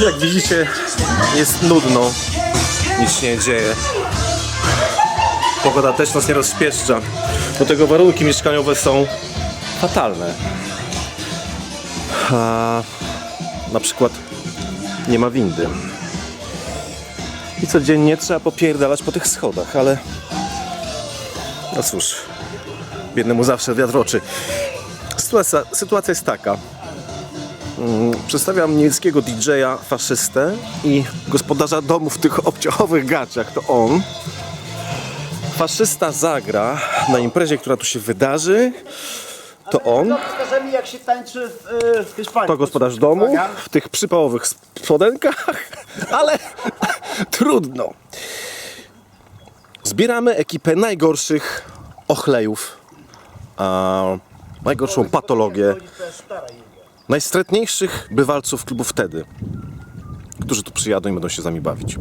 Jak widzicie, jest nudno. Nic się nie dzieje. Pogoda też nas nie rozpieszcza, Do tego warunki mieszkaniowe są fatalne. A, na przykład nie ma windy. I codziennie trzeba popierdalać po tych schodach, ale no cóż, biednemu zawsze wiatr oczy. Sytuacja, sytuacja jest taka. Mm, Przedstawiam niemieckiego DJ-a, faszystę i gospodarza domu w tych obciachowych gaciach. To on. Faszysta zagra na imprezie, która tu się wydarzy. To on. Jak się tańczy w, y, w Hiszpanii. To gospodarz domu w tych przypałowych spodenkach, ale trudno. Zbieramy ekipę najgorszych ochlejów, a, najgorszą patologię, najstretniejszych bywalców klubu wtedy, którzy tu przyjadą i będą się z nami bawić.